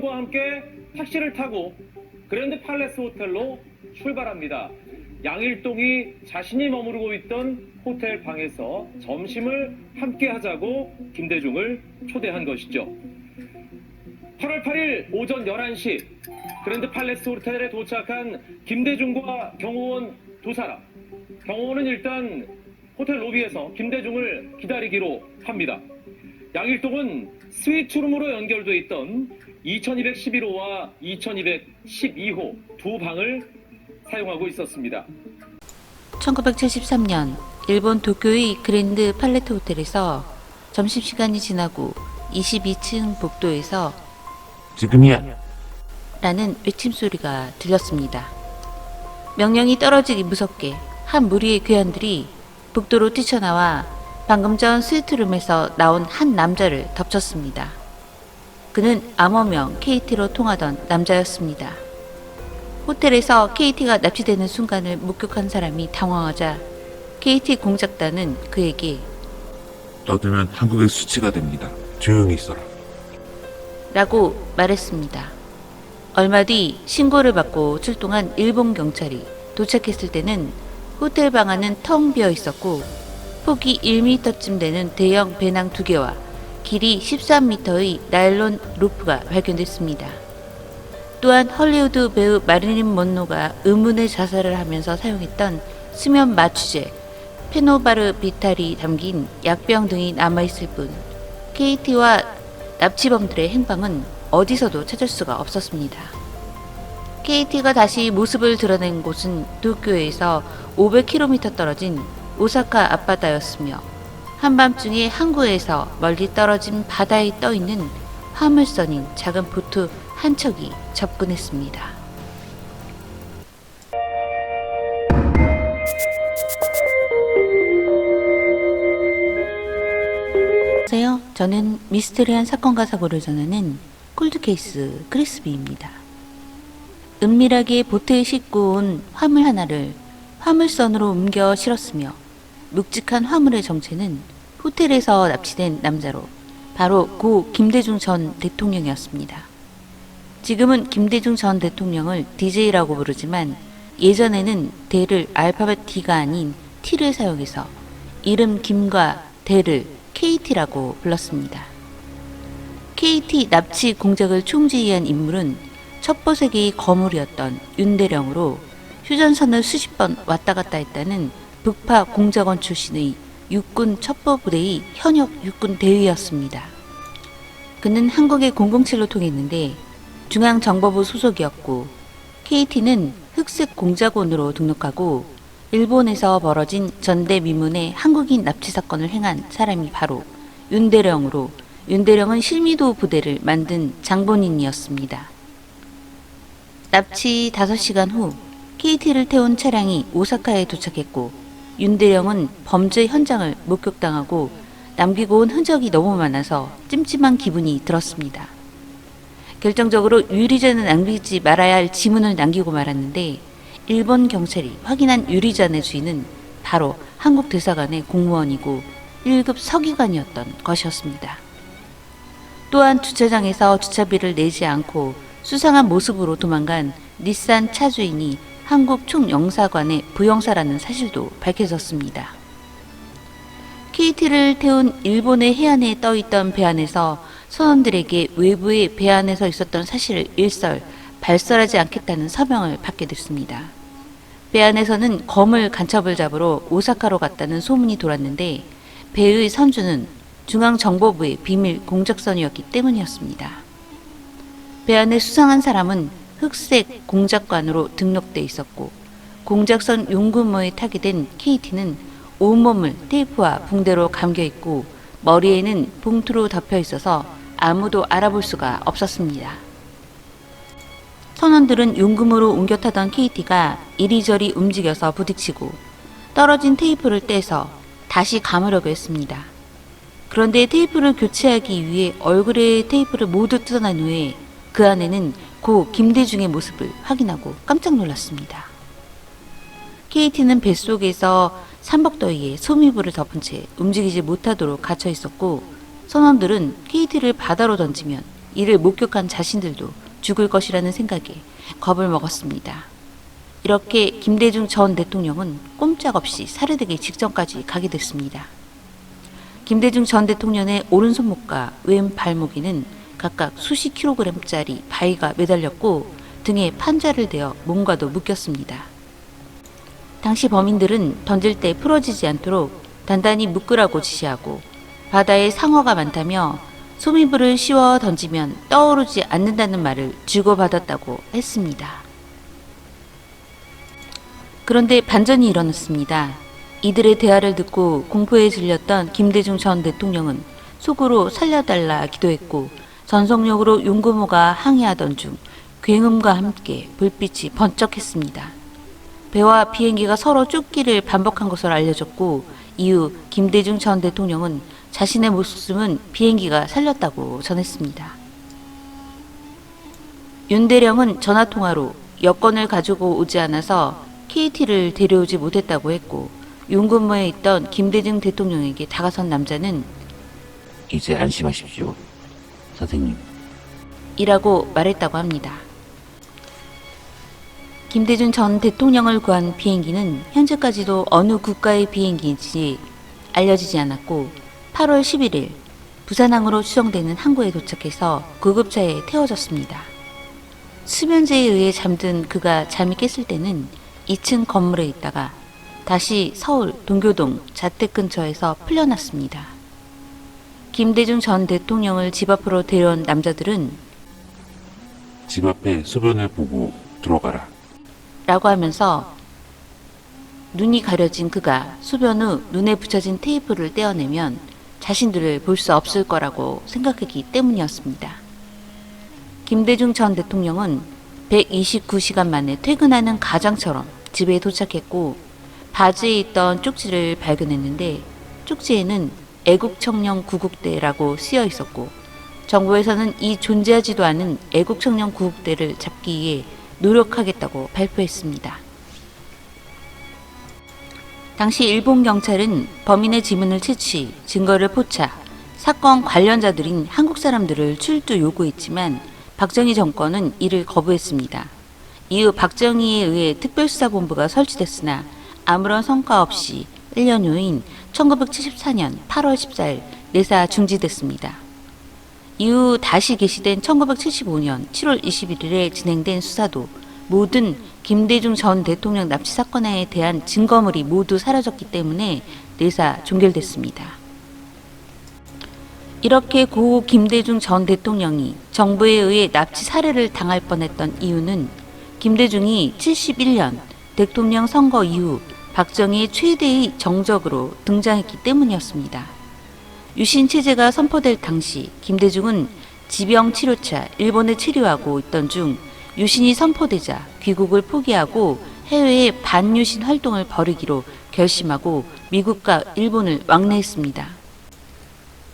과 함께 택시를 타고 그랜드 팔레스 호텔로 출발합니다. 양일동이 자신이 머무르고 있던 호텔 방에서 점심을 함께 하자고 김대중을 초대한 것이죠. 8월 8일 오전 11시 그랜드 팔레스 호텔에 도착한 김대중과 경호원 두 사람. 경호원은 일단 호텔 로비에서 김대중을 기다리기로 합니다. 양일동은 스위트룸으로 연결돼 있던 2211호와 2212호 두 방을 사용하고 있었습니다. 1973년 일본 도쿄의 그랜드 팔레트 호텔에서 점심시간이 지나고 22층 복도에서 지금이야. 라는 외침 소리가 들렸습니다. 명령이 떨어지기 무섭게 한 무리의 괴한들이 복도로 뛰쳐나와 방금 전 스위트룸에서 나온 한 남자를 덮쳤습니다. 그는 암호명 KT로 통하던 남자였습니다. 호텔에서 KT가 납치되는 순간을 목격한 사람이 당황하자 KT 공작단은 그에게 떠들면 한국의 수치가 됩니다. 조용히 있어라. 라고 말했습니다. 얼마 뒤 신고를 받고 출동한 일본 경찰이 도착했을 때는 호텔 방 안은 텅 비어 있었고 폭이 1m쯤 되는 대형 배낭 두 개와 길이 13m의 나일론 로프가 발견됐습니다. 또한 헐리우드 배우 마릴린 먼로가 의문의 자살을 하면서 사용했던 수면 마취제 페노바르 비탈이 담긴 약병 등이 남아있을 뿐 KT와 납치범들의 행방은 어디서도 찾을 수가 없었습니다. KT가 다시 모습을 드러낸 곳은 도쿄에서 500km 떨어진 오사카 앞바다였으며 한밤중에 항구에서 멀리 떨어진 바다에 떠 있는 화물선인 작은 보트 한 척이 접근했습니다. 안녕하세요. 저는 미스테리한 사건과 사고를 전하는 콜드케이스 크리스비입니다. 은밀하게 보트에 싣고 온 화물 하나를 화물선으로 옮겨 실었으며 묵직한 화물의 정체는 호텔에서 납치된 남자로 바로 고 김대중 전 대통령이었습니다. 지금은 김대중 전 대통령을 DJ라고 부르지만 예전에는 대를 알파벳 D가 아닌 T를 사용해서 이름 김과 대를 KT라고 불렀습니다. KT 납치 공작을 총지휘한 인물은 첩보세계의 거물이었던 윤대령으로 휴전선을 수십 번 왔다 갔다 했다는 북파 공작원 출신의 육군 첩보부대의 현역 육군 대위였습니다. 그는 한국의 007로 통했는데 중앙정보부 소속이었고 KT는 흑색 공작원으로 등록하고 일본에서 벌어진 전대미문의 한국인 납치 사건을 행한 사람이 바로 윤대령으로 윤대령은 실미도 부대를 만든 장본인이었습니다. 납치 5시간 후 KT를 태운 차량이 오사카에 도착했고 윤대령은 범죄 현장을 목격당하고 남기고 온 흔적이 너무 많아서 찜찜한 기분이 들었습니다. 결정적으로 유리잔을 남기지 말아야 할 지문을 남기고 말았는데 일본 경찰이 확인한 유리잔의 주인은 바로 한국 대사관의 공무원이고 1급 서기관이었던 것이었습니다. 또한 주차장에서 주차비를 내지 않고 수상한 모습으로 도망간 닛산 차 주인이 한국 총영사관의 부영사라는 사실도 밝혀졌습니다. KT를 태운 일본의 해안에 떠있던 배 안에서 선원들에게 외부의 배 안에서 있었던 사실을 일설 발설하지 않겠다는 서명을 받게 됐습니다. 배 안에서는 검을 간첩을 잡으러 오사카로 갔다는 소문이 돌았는데 배의 선주는 중앙정보부의 비밀 공작선이었기 때문이었습니다. 배 안에 수상한 사람은 흑색 공작관으로 등록돼 있었고 공작선 용구모에 타게 된 KT는 온몸을 테이프와 붕대로 감겨 있고 머리에는 봉투로 덮여 있어서 아무도 알아볼 수가 없었습니다. 선원들은 용금으로 옮겨 타던 KT가 이리저리 움직여서 부딪히고 떨어진 테이프를 떼서 다시 감으려고 했습니다. 그런데 테이프를 교체하기 위해 얼굴에 테이프를 모두 뜯어낸 후에 그 안에는 고 김대중의 모습을 확인하고 깜짝 놀랐습니다. KT는 뱃속에서 삼복더위에 소미불을 덮은 채 움직이지 못하도록 갇혀 있었고 선원들은 KT를 바다로 던지면 이를 목격한 자신들도 죽을 것이라는 생각에 겁을 먹었습니다. 이렇게 김대중 전 대통령은 꼼짝없이 살해되기 직전까지 가게 됐습니다. 김대중 전 대통령의 오른손목과 왼 발목에는 각각 수십 킬로그램짜리 바위가 매달렸고 등에 판자를 대어 몸과도 묶였습니다. 당시 범인들은 던질 때 풀어지지 않도록 단단히 묶으라고 지시하고 바다에 상어가 많다며 소미불을 씌워 던지면 떠오르지 않는다는 말을 주고받았다고 했습니다. 그런데 반전이 일어났습니다. 이들의 대화를 듣고 공포에 질렸던 김대중 전 대통령은 속으로 살려달라 기도했고 전속력으로 윤구모가 항해하던 중 굉음과 함께 불빛이 번쩍했습니다. 배와 비행기가 서로 쫓기를 반복한 것으로 알려졌고 이후 김대중 전 대통령은 자신의 목숨은 비행기가 살렸다고 전했습니다. 윤 대령은 전화통화로 여권을 가지고 오지 않아서 KT를 데려오지 못했다고 했고 윤근모에 있던 김대중 대통령에게 다가선 남자는 이제 안심하십시오. 선생님. 이라고 말했다고 합니다. 김대중 전 대통령을 구한 비행기는 현재까지도 어느 국가의 비행기인지 알려지지 않았고 8월 11일 부산항으로 추정되는 항구에 도착해서 구급차에 태워졌습니다. 수면제에 의해 잠든 그가 잠이 깼을 때는 2층 건물에 있다가 다시 서울 동교동 자택 근처에서 풀려났습니다. 김대중 전 대통령을 집 앞으로 데려온 남자들은 집 앞에 소변을 보고 들어가라. 라고 하면서 눈이 가려진 그가 소변 후 눈에 붙여진 테이프를 떼어내면 자신들을 볼 수 없을 거라고 생각했기 때문이었습니다. 김대중 전 대통령은 129시간 만에 퇴근하는 가장처럼 집에 도착했고 바지에 있던 쪽지를 발견했는데 쪽지에는 애국청년 구국대라고 쓰여 있었고 정부에서는 이 존재하지도 않은 애국청년 구국대를 잡기 위해 노력하겠다고 발표했습니다. 당시 일본 경찰은 범인의 지문을 채취, 증거를 포착, 사건 관련자들인 한국 사람들을 출두 요구했지만 박정희 정권은 이를 거부했습니다. 이후 박정희에 의해 특별수사본부가 설치됐으나 아무런 성과 없이 1년 후인 1974년 8월 14일 내사 중지됐습니다. 이후 다시 개시된 1975년 7월 21일에 진행된 수사도 모든 김대중 전 대통령 납치 사건에 대한 증거물이 모두 사라졌기 때문에 내사 종결됐습니다. 이렇게 고 김대중 전 대통령이 정부에 의해 납치 살해를 당할 뻔했던 이유는 김대중이 71년 대통령 선거 이후 박정희의 최대의 정적으로 등장했기 때문이었습니다. 유신 체제가 선포될 당시 김대중은 지병 치료차 일본에 치료하고 있던 중 유신이 선포되자 귀국을 포기하고 해외에 반유신 활동을 벌이기로 결심하고 미국과 일본을 왕래했습니다.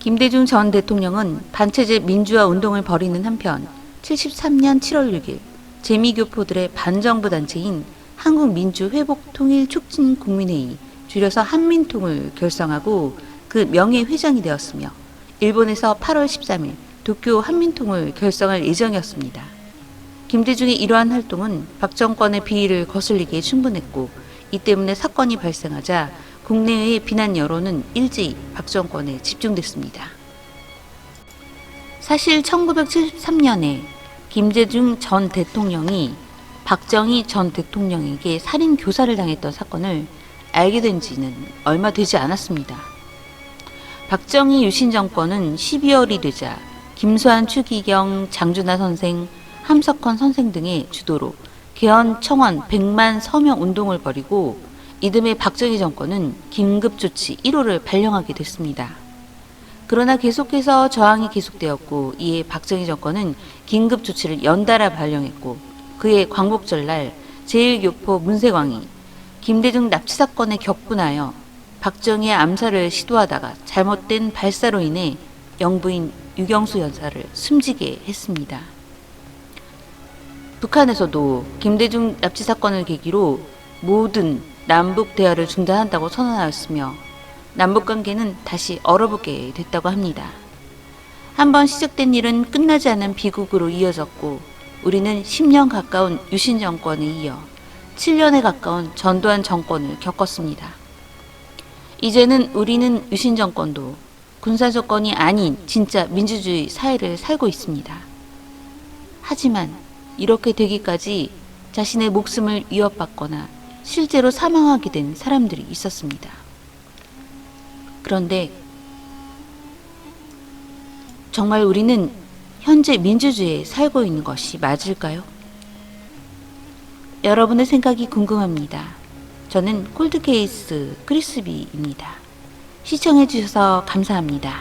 김대중 전 대통령은 반체제 민주화 운동을 벌이는 한편 73년 7월 6일 재미교포들의 반정부 단체인 한국민주회복통일促진국민회의 줄여서 한민통을 결성하고 그 명예 회장이 되었으며 일본에서 8월 13일 도쿄 한민통을 결성할 예정이었습니다. 김대중의 이러한 활동은 박 정권의 비위를 거슬리기에 충분했고 이 때문에 사건이 발생하자 국내의 비난 여론은 일제히 박 정권에 집중됐습니다. 사실 1973년에 김대중 전 대통령이 박정희 전 대통령에게 살인 교사를 당했던 사건을 알게 된 지는 얼마 되지 않았습니다. 박정희 유신 정권은 12월이 되자 김수환 추기경 장준하 선생, 함석헌 선생 등의 주도로 개헌 청원 100만 서명 운동을 벌이고 이듬해 박정희 정권은 긴급조치 1호를 발령하게 됐습니다. 그러나 계속해서 저항이 계속되었고 이에 박정희 정권은 긴급조치를 연달아 발령했고 그의 광복절날 제1교포 문세광이 김대중 납치 사건에 격분하여 박정희의 암살을 시도하다가 잘못된 발사로 인해 영부인 유경수 여사를 숨지게 했습니다. 북한에서도 김대중 납치 사건을 계기로 모든 남북 대화를 중단한다고 선언하였으며 남북 관계는 다시 얼어붙게 됐다고 합니다. 한번 시작된 일은 끝나지 않는 비극으로 이어졌고 우리는 10년 가까운 유신 정권에 이어 7년에 가까운 전두환 정권을 겪었습니다. 이제는 우리는 유신 정권도 군사 정권이 아닌 진짜 민주주의 사회를 살고 있습니다. 하지만 이렇게 되기까지 자신의 목숨을 위협받거나 실제로 사망하게 된 사람들이 있었습니다. 그런데 정말 우리는 현재 민주주의에 살고 있는 것이 맞을까요? 여러분의 생각이 궁금합니다. 저는 콜드케이스 크리스비입니다. 시청해주셔서 감사합니다.